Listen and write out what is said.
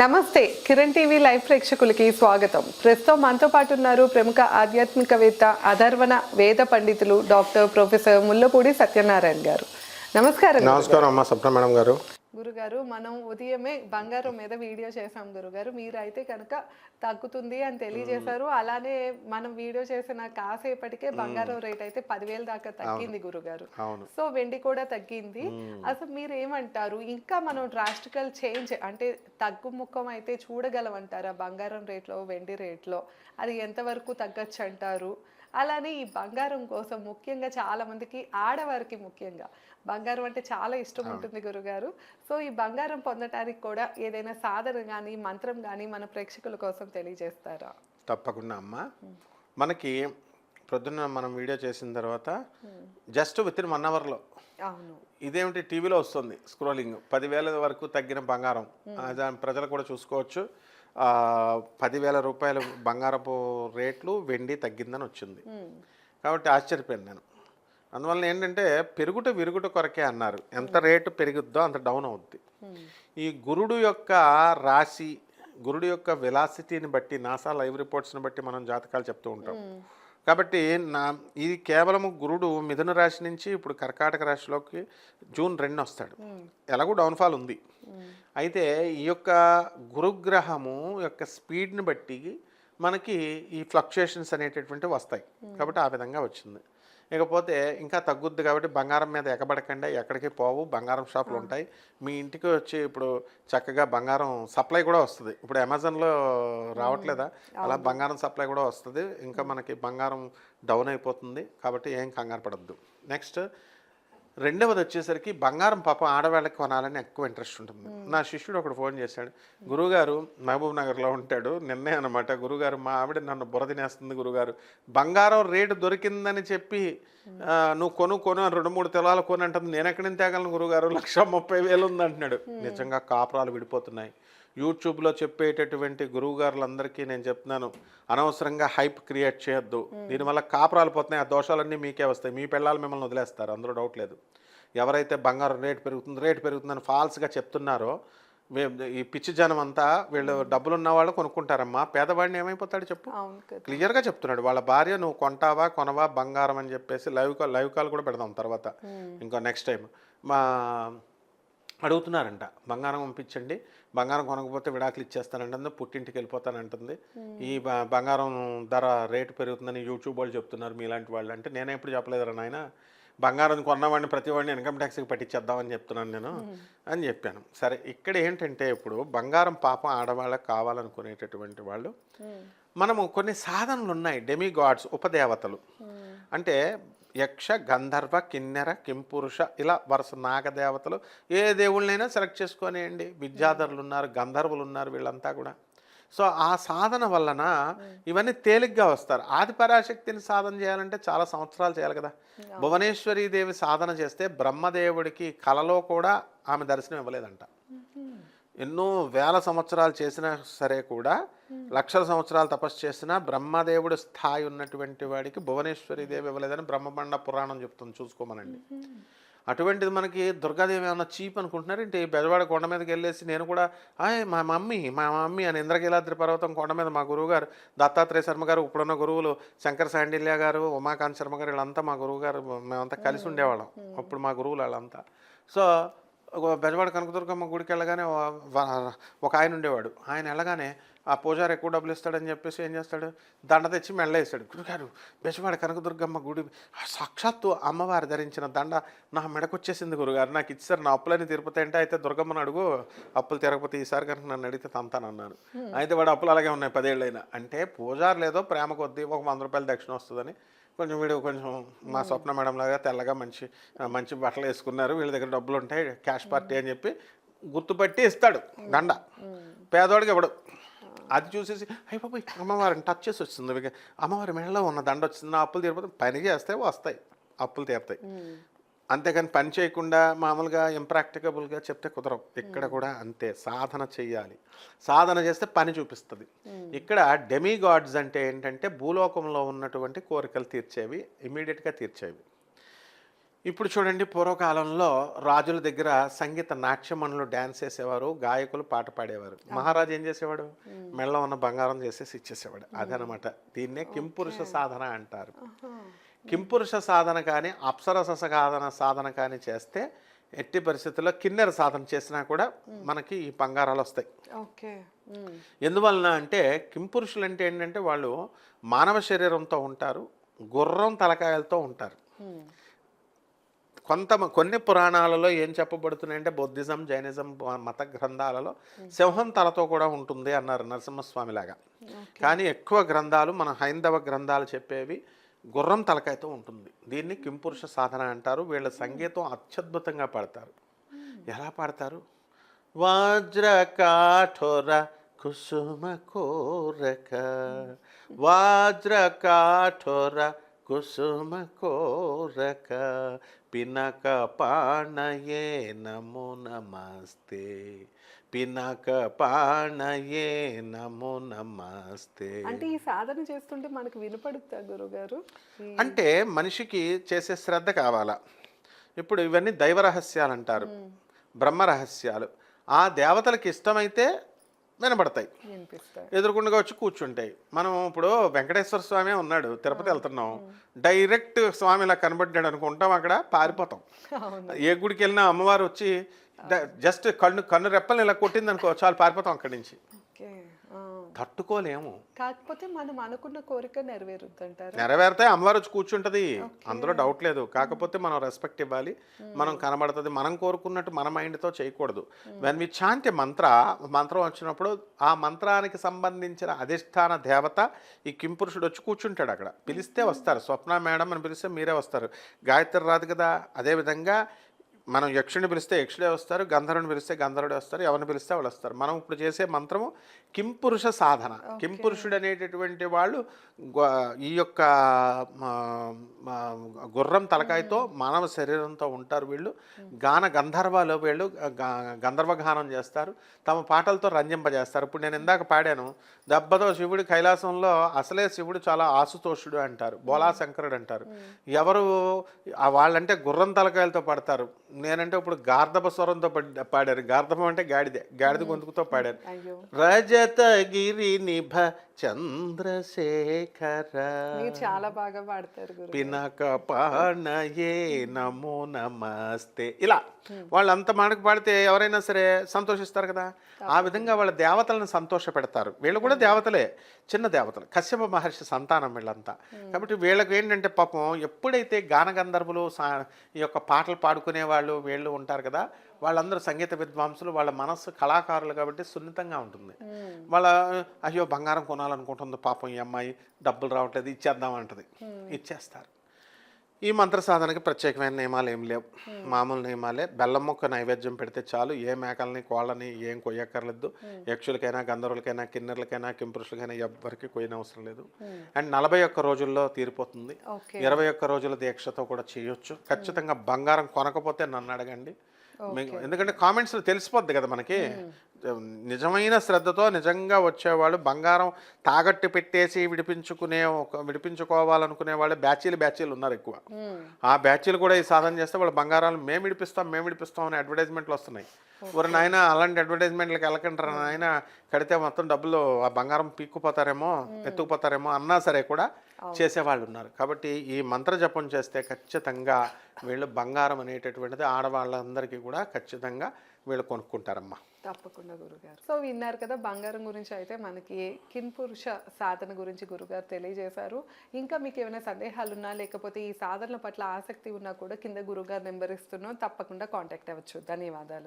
నమస్తే Kiran TV live ప్రేక్షకులకి స్వాగతం. ప్రస్తుతం మనతో పాటు ఉన్నారు ప్రముఖ ఆధ్యాత్మికవేత్త అధర్వణ వేద పండితులు డాక్టర్ ప్రొఫెసర్ ముల్లపూడి సత్యనారాయణ గారు. నమస్కారం. నమస్కారం అమ్మ సప్న మేడం గారు. గురుగారు మనం ఉదయమే బంగారం మీద వీడియో చేసాం గురుగారు. మీరు అయితే కనుక తగ్గుతుంది అని తెలియజేశారు. అలానే మనం వీడియో చేసిన కాసేపటికే బంగారం రేట్ అయితే పదివేల దాకా తగ్గింది గురుగారు. సో వెండి కూడా తగ్గింది. అసలు మీరు ఏమంటారు ఇంకా మనం డ్రాస్టికల్ చేంజ్ అంటే తగ్గుముఖం అయితే చూడగలమంటారా బంగారం రేట్లో వెండి రేట్లో? అది ఎంతవరకు తగ్గచ్చు అంటారు అలానే ఈ బంగారం కోసం ముఖ్యంగా చాలా మందికి ఆడవారికి ముఖ్యంగా బంగారం అంటే చాలా ఇష్టం ఉంటుంది గురుగారు. సో ఈ బంగారం పొందటానికి కూడా ఏదైనా సాధన కానీ మంత్రం కానీ మన ప్రేక్షకుల కోసం తెలియజేస్తారా? తప్పకుండా అమ్మా. మనకి ప్రొద్దున్న మనం వీడియో చేసిన తర్వాత జస్ట్ విత్ ఇన్ వన్ అవర్లో అవును. ఇదేమిటి టీవీలో వస్తుంది స్క్రోలింగ్. పదివేల వరకు తగ్గిన బంగారం. ప్రజలు కూడా చూసుకోవచ్చు. పదివేల రూపాయల బంగారపు రేట్లు వెండి తగ్గిందని వచ్చింది. కాబట్టి ఆశ్చర్యపోయాను నేను. అందువల్ల ఏంటంటే పెరుగుట విరుగుట కొరకే అన్నారు. ఎంత రేటు పెరుగుద్దో అంత డౌన్ అవుద్ది. ఈ గురుడు యొక్క రాశి గురుడు యొక్క వెలాసిటీని బట్టి నాసా లైవ్ రిపోర్ట్స్ని బట్టి మనం జాతకాలు చెప్తూ ఉంటాం. కాబట్టి నా ఇది కేవలం గురుడు మిథున రాశి నుంచి ఇప్పుడు కర్కాటక రాశిలోకి జూన్ రెండు వస్తాడు. ఎలాగో డౌన్ఫాల్ ఉంది. అయితే ఈ యొక్క గురుగ్రహము యొక్క స్పీడ్ని బట్టి మనకి ఈ ఫ్లక్చుయేషన్స్ అనేటటువంటివి వస్తాయి. కాబట్టి ఆ విధంగా వచ్చింది. ఇకపోతే ఇంకా తగ్గుద్ది కాబట్టి బంగారం మీద ఎగబడకండి ఎక్కడికి పోవు బంగారం షాపులు ఉంటాయి. మీ ఇంటికి వచ్చి ఇప్పుడు చక్కగా బంగారం సప్లై కూడా వస్తుంది. ఇప్పుడు అమెజాన్లో రావట్లేదా? అలా బంగారం సప్లై కూడా వస్తుంది. ఇంకా మనకి బంగారం డౌన్ అయిపోతుంది కాబట్టి ఏం కంగారు పడద్దు. నెక్స్ట్ రెండవది వచ్చేసరికి బంగారం పాపం ఆడవాళ్ళకి కొనాలని ఎక్కువ ఇంట్రెస్ట్ ఉంటుంది. నా శిష్యుడు ఒకడు ఫోన్ చేశాడు. గురుగారు మహబూబ్ నగర్లో ఉంటాడు. నిన్నే అనమాట గురుగారు మా ఆవిడ నన్ను బుర్ర తినేస్తుంది గురుగారు. బంగారం రేటు దొరికిందని చెప్పి నువ్వు కొను కొను రెండు మూడు తెలాలు కొని అంటుంది. నేను ఎక్కడి నుంచి తేగలను గురుగారు? లక్ష ముప్పై వేలు ఉంది అంటున్నాడు. నిజంగా కాపురాలు విడిపోతున్నాయి. యూట్యూబ్లో చెప్పేటటువంటి గురువుగారులందరికీ నేను చెప్తున్నాను అనవసరంగా హైప్ క్రియేట్ చేయొద్దు. దీనివల్ల కాపురాలు పోతున్నాయి. ఆ దోషాలన్నీ మీకే వస్తాయి. మీ పిల్లలు మిమ్మల్ని వదిలేస్తారు. అందులో డౌట్ లేదు. ఎవరైతే బంగారం రేటు పెరుగుతుంది రేటు పెరుగుతుందని ఫాల్స్గా చెప్తున్నారో మేము ఈ పిచ్చి జనం అంతా వీళ్ళు డబ్బులు ఉన్న వాళ్ళు కొనుక్కుంటారమ్మా. పేదవాడిని ఏమైపోతాడు చెప్పు. క్లియర్గా చెప్తున్నాడు. వాళ్ళ భార్య నువ్వు కొంటావా కొనవా బంగారం అని చెప్పేసి లైవ్ కాల్ లైవ్ కాల్ కూడా పెడదాం తర్వాత. ఇంకో నెక్స్ట్ టైం మా అడుగుతున్నారంట. బంగారం పంపించండి. బంగారం కొనకపోతే విడాకులు ఇచ్చేస్తానంటుంది. పుట్టింటికి వెళ్ళిపోతానంటుంది. ఈ బంగారం ధర రేటు పెరుగుతుందని యూట్యూబ్ వాళ్ళు చెప్తున్నారు మీలాంటి వాళ్ళు అంటే నేనే ఎప్పుడు చెప్పలేదురా నాయన. బంగారం కొన్నవాడిని ప్రతి వాడిని ఇన్కమ్ ట్యాక్స్కి పట్టించేద్దామని చెప్తున్నాను నేను అని చెప్పాను. సరే ఇక్కడ ఏంటంటే ఇప్పుడు బంగారం పాపం ఆడవాళ్ళకి కావాలనుకునేటటువంటి వాళ్ళు మనము కొన్ని సాధనలు ఉన్నాయి డెమి గాడ్స్ ఉపదేవతలు అంటే యక్ష గంధర్వ కిన్నెర కింపురుష ఇలా వరుస నాగదేవతలు ఏ దేవుళ్ళనైనా సెలెక్ట్ చేసుకోనియండి. విద్యాధరులు ఉన్నారు గంధర్వులు ఉన్నారు వీళ్ళంతా కూడా. సో ఆ సాధన వలన ఇవన్నీ తేలిగ్గా వస్తారు. ఆది పరాశక్తిని సాధన చేయాలంటే చాలా సంవత్సరాలు చేయాలి కదా. భువనేశ్వరీ దేవి సాధన చేస్తే బ్రహ్మదేవుడికి కలలో కూడా ఆమె దర్శనం ఇవ్వలేదంట. ఎన్నో వేల సంవత్సరాలు చేసినా సరే కూడా లక్షల సంవత్సరాలు తపస్సు చేసినా బ్రహ్మదేవుడు స్థాయి ఉన్నటువంటి వాడికి భువనేశ్వరి దేవి ఇవ్వలేదని బ్రహ్మబండ పురాణం చెప్తుంది. చూసుకోమనండి. అటువంటిది మనకి దుర్గాదేవి ఏమన్నా చీప్ అనుకుంటున్నారేంటి బెజవాడ కొండ మీదకి వెళ్ళేసి నేను కూడా ఆయ్ మా మమ్మీ మా మమ్మీ అని ఇంద్రకీలాద్రి పర్వతం కొండ మీద మా గురువు గారు దత్తాత్రేయ శర్మ గారు ఇప్పుడున్న గురువులు శంకర శాండిల్య గారు ఉమాకాంత్ శర్మ గారు వీళ్ళంతా మా గురువు గారు మేమంతా కలిసి ఉండేవాళ్ళం. అప్పుడు మా గురువులు వాళ్ళంతా. సో బెజవాడ కనకదుర్గమ్మ గుడికి వెళ్ళగానే ఒక ఆయన ఉండేవాడు. ఆయన వెళ్ళగానే ఆ పూజారి ఎక్కువ డబ్బులు ఇస్తాడని చెప్పేసి ఏం చేస్తాడు? దండ తెచ్చి మెళ్ళేస్తాడు గురుగారు బెజవాడ కనకదుర్గమ్మ గుడి సాక్షాత్తు అమ్మవారు ధరించిన దండ నా మెడకొచ్చేసింది గురుగారు. నాకు ఇచ్చారు నా అప్పులని తిరుపతి అంటే అయితే దుర్గమ్మని అడుగు అప్పులు తిరగకపోతే ఈసారి కనుక నన్ను అడిగితే తంతానన్నాను అయితే వాడు అప్పులు అలాగే ఉన్నాయి పదేళ్ళైనా. అంటే పూజారు లేదో ప్రేమ కొద్దీ ఒక వంద రూపాయలు దక్షిణ వస్తుందని కొంచెం వీడు కొంచెం మా స్వప్న మేడం లాగా తెల్లగా మంచి మంచి బట్టలు వేసుకున్నారు. వీళ్ళ దగ్గర డబ్బులు ఉంటాయి క్యాష్ పార్టీ అని చెప్పి గుర్తుపట్టి ఇస్తాడు. దండ. పేదవాడికి ఇవ్వడు. అది చూసేసి అయ్యి బాబాయ్ అమ్మవారిని టచ్ చేసి వచ్చింది. అమ్మవారి మెడలో ఉన్న దండ వచ్చింది. అప్పులు తీరిపోతే పని చేస్తే వస్తాయి. అప్పులు తీరుతాయి. అంతేకాని పని చేయకుండా మామూలుగా ఇంప్రాక్టికబుల్గా చెప్తే కుదరవు. ఇక్కడ కూడా అంతే. సాధన చెయ్యాలి. సాధన చేస్తే పని చూపిస్తుంది. ఇక్కడ డెమీ గాడ్స్ అంటే ఏంటంటే భూలోకంలో ఉన్నటువంటి కోరికలు తీర్చేవి ఇమీడియట్గా తీర్చేవి. ఇప్పుడు చూడండి పూర్వకాలంలో రాజుల దగ్గర సంగీత నాట్యమణులు డ్యాన్స్ చేసేవారు గాయకులు పాట పాడేవారు. మహారాజు ఏం చేసేవాడు? మెళ్ళ ఉన్న బంగారం చేసేసి ఇచ్చేసేవాడు. అదనమాట దీన్నే కింపురుష సాధన అంటారు. కింపురుష సాధన కానీ అప్సరస సాధన సాధన కానీ చేస్తే ఎట్టి పరిస్థితుల్లో కిన్నెర సాధన చేసినా కూడా మనకి ఈ బంగారాలు వస్తాయి. ఓకే. ఎందువలన అంటే కింపురుషులు అంటే ఏంటంటే వాళ్ళు మానవ శరీరంతో ఉంటారు గుర్రం తలకాయలతో ఉంటారు. కొంత కొన్ని పురాణాలలో ఏం చెప్పబడుతున్నాయంటే బౌద్ధిజం జైనిజం మత గ్రంథాలలో సింహం తలతో కూడా ఉంటుంది అన్నారు నరసింహస్వామిలాగా. కానీ ఎక్కువ గ్రంథాలు మన హైందవ గ్రంథాలు చెప్పేవి గుర్రం తలకాయతో ఉంటుంది. దీన్ని కింపురుష సాధన అంటారు. వీళ్ళ సంగీతం అత్యద్భుతంగా పాడతారు. ఎలా పాడతారు? వజ్ర కాఠోర కుసుమ కోరక. వజ్ర కాఠోర కుసుమ కోరక. పినక పాణయే నమో నమస్తే. పినక పాణయే నమో నమస్తే. అంటే ఈ సాధన చేస్తుంటే మనకు వినపడుతా గురుగారు? అంటే మనిషికి చేసే శ్రద్ధ కావాలా? ఇప్పుడు ఇవన్నీ దైవ రహస్యాలు అంటారు. బ్రహ్మ రహస్యాలు. ఆ దేవతలకు ఇష్టమైతే వినబడతాయి. ఎదురుకుండా వచ్చి కూర్చుంటాయి. మనం ఇప్పుడు వెంకటేశ్వర స్వామి ఉన్నాడు తిరుపతి వెళ్తున్నాం. డైరెక్ట్ స్వామి ఇలా కనబడ్డాడు అనుకుంటాం అక్కడ పారిపోతాం. ఏ గుడికి వెళ్ళినా అమ్మవారు వచ్చి జస్ట్ కన్ను కన్ను రెప్పల్ని ఇలా కొట్టింది అనుకో చాలు పారిపోతాం అక్కడి నుంచి. తట్టుకోలేము. కాకపోతే మనం అనుకున్న కోరిక నెరవేరుద్దంటారు? నెరవేరితే అమ్మవారు వచ్చి కూర్చుంటది అందులో డౌట్ లేదు. కాకపోతే మనం రెస్పెక్ట్ ఇవ్వాలి. మనం కనబడుతుంది. మనం కోరుకున్నట్టు మన మైండ్తో చేయకూడదు. వెన్ వి చాంట్ మంత్ర మంత్రం వచ్చినప్పుడు ఆ మంత్రానికి సంబంధించిన అధిష్టాన దేవత ఈ కింపురుషుడు వచ్చి కూర్చుంటాడు అక్కడ. పిలిస్తే వస్తారు. స్వప్న మేడం అని పిలిస్తే మీరే వస్తారు. గాయత్రి రాదు కదా. అదేవిధంగా మనం యక్షుని పిలిస్తే యక్షుడే వస్తారు గంధర్వుని పిలిస్తే గంధర్వుడే వస్తారు ఎవరిని పిలిస్తే వాళ్ళు వస్తారు. మనం ఇప్పుడు చేసే మంత్రము కింపురుష సాధన. కింపురుషుడు అనేటటువంటి వాళ్ళు గ- ఈ యొక్క గుర్రం తలకాయతో మానవ శరీరంతో ఉంటారు వీళ్ళు. గాన గంధర్వాలు వీళ్ళు గ- గంధర్వ గానం చేస్తారు. తమ పాటలతో రంజింపజేస్తారు. ఇప్పుడు నేను ఇందాక పాడాను దెబ్బతో శివుడు కైలాసంలో అసలే శివుడు చాలా ఆసుతోషుడు అంటారు బోలా శంకరుడు అంటారు ఎవరు వాళ్ళంటే గుర్రం తలకాయలతో పడతారు. నేనంటే ఇప్పుడు గార్ధప స్వరంతో పడ్- పాడారు. గార్ధపం అంటే గాడిదే. గాడిద గొంతుకుతో పాడారు. అయ్యో. రజతగిరి నిభ చంద్రశేఖర. మీరు చాలా బాగా పాడతారు పినక పాణయే నమో నమస్తే. ఇలా వాళ్ళు అంత మాటకు పాడితే ఎవరైనా సరే సంతోషిస్తారు కదా? ఆ విధంగా వాళ్ళ దేవతలను సంతోష పెడతారు. వీళ్ళు కూడా దేవతలే చిన్న దేవతలు. కశ్యప మహర్షి సంతానం వీళ్ళంతా. కాబట్టి వీళ్ళకి ఏంటంటే పాపం ఎప్పుడైతే గాన గంధర్వులు సా- ఈ యొక్క పాటలు పాడుకునే వాళ్ళు వీళ్ళు ఉంటారు కదా వాళ్ళందరూ సంగీత విద్వాంసులు వాళ్ళ మనస్సు కళాకారులు కాబట్టి సున్నితంగా ఉంటుంది. వాళ్ళ అయ్యో బంగారం కొనాలనుకుంటుంది పాపం ఈ అమ్మాయి డబ్బులు రావట్లేదు ఇచ్చేద్దాం అంటది. ఇచ్చేస్తారు. ఈ మంత్ర సాధనకి ప్రత్యేకమైన నియమాలు ఏం లేవు. మామూలు నియమాలే. బెల్లం మొక్క నైవేద్యం పెడితే చాలు. ఏ మేకల్ని కోళ్ళని ఏం కొయ్యక్కర్లేదు. యక్షులకైనా గంధర్వులకైనా కిన్నెర్లకైనా కింపురుషులకైనా ఎవ్వరికి కొయ్యన అవసరం లేదు. అండ్ నలభై ఒక్క రోజుల్లో తీరిపోతుంది. ఇరవై ఒక్క రోజుల దీక్షతో కూడా చేయొచ్చు. ఖచ్చితంగా బంగారం కొనకపోతే నన్ను అడగండి. ఎందుకంటే కామెంట్స్ తెలిసిపోద్ది కదా మనకి. నిజమైన శ్రద్ధతో నిజంగా వచ్చేవాళ్ళు బంగారం తాగట్టు పెట్టేసి విడిపించుకునే విడిపించుకోవాలనుకునే వాళ్ళు బ్యాచీలు బ్యాచీలు ఉన్నారు ఎక్కువ. ఆ బ్యాచీలు కూడా ఈ సాధన చేస్తే వాళ్ళ బంగారాలు మేము విడిపిస్తాం మేము విడిపిస్తాం అనే అడ్వర్టైజ్మెంట్లు వస్తున్నాయి. ఒక నాయన అలాంటి అడ్వర్టైజ్మెంట్లకు వెళ్ళకంటారు నాయన కడితే మొత్తం డబ్బులు ఆ బంగారం పీక్కుపోతారేమో ఎత్తుకుపోతారేమో అన్నా సరే కూడా చేసేవాళ్ళు ఉన్నారు కాబట్టి ఈ మంత్ర జపం చేస్తే ఖచ్చితంగా వీళ్ళు బంగారం అనేటటువంటిది ఆడవాళ్ళందరికీ కూడా ఖచ్చితంగా వీళ్ళు కొనుక్కుంటారమ్మా. తప్పకుండా గురుగారు. సో విన్నారు కదా బంగారం గురించి అయితే మనకి కిన్పురుష సాధన గురించి గురుగారు తెలియజేశారు. ఇంకా మీకు ఏమైనా సందేహాలు ఉన్నా లేకపోతే ఈ సాధనల పట్ల ఆసక్తి ఉన్నా కూడా కింద గురుగారు నెంబర్ ఇస్తున్నాం. తప్పకుండా కాంటాక్ట్ అవ్వచ్చు. ధన్యవాదాలు.